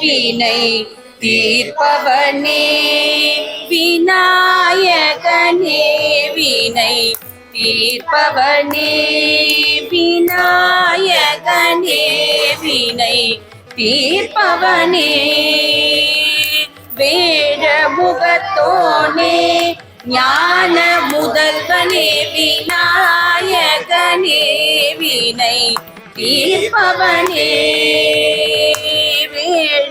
வினை தீர்ப்பவனே விநாயகனே வினை தீர்ப்பவனே விநாயகனே வினை தீர்ப்பவனே. வேட முகத்தோனே ஞான முதல்வனே விநாயகனே வினை தீர்ப்பவனே.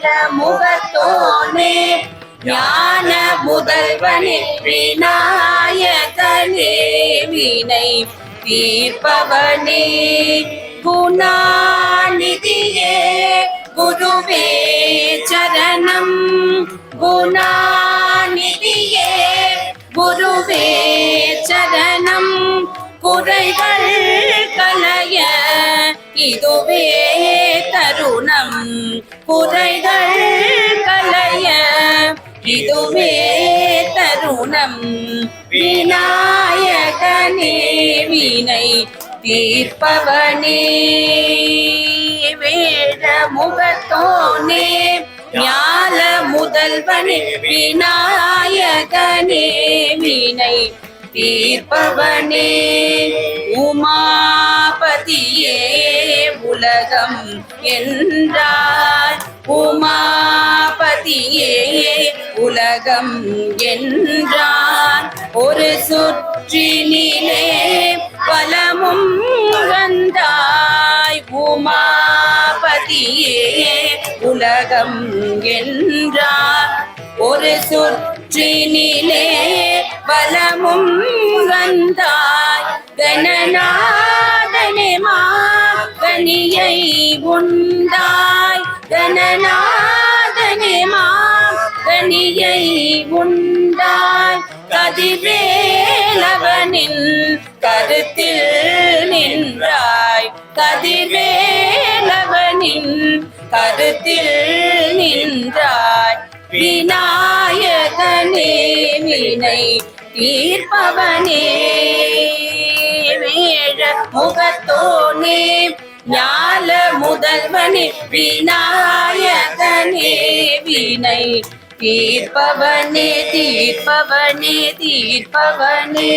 வேட முகத்தோனே ஞான முதல்வனில் விநாயகனே வினை தீர்ப்பவனே. குணாநிதியே குருவே சரணம். குணாநிதியே குருவே சரணம். குறைகள் கலைய இதுவே குறைகள் கலைய இதுவே தருணம். விநாயகனே வினை தீர்ப்பவனே வேட முகத்தோனே ஞால முதல்வனே விநாயகனே வினை தீர்ப்பவனே. உமாபதியே உலகம் என்றார். உலகம் என்றான் ஒரு சுற்றினிலே பலமும் வந்தாய் உமாபதியே உலகம் என்றார். ஒரு சுற்றினிலே பலமும் வந்தாய் கணநாதனே மா கனியை உண்டாய். கணநாதனே மா கனியை உண்டாய். கதிரேலவனின் கருத்தில் நின்றாய். கதிரேலவனின் கருத்தில் நின்றாய். விநாயகனே வினை தீர்ப்பவனே. வேழ முகத்தோனே ஞால முதல்வனே விநாயகனே வினை தீர்ப்பவனே தீர்ப்பவனே தீர்ப்பவனே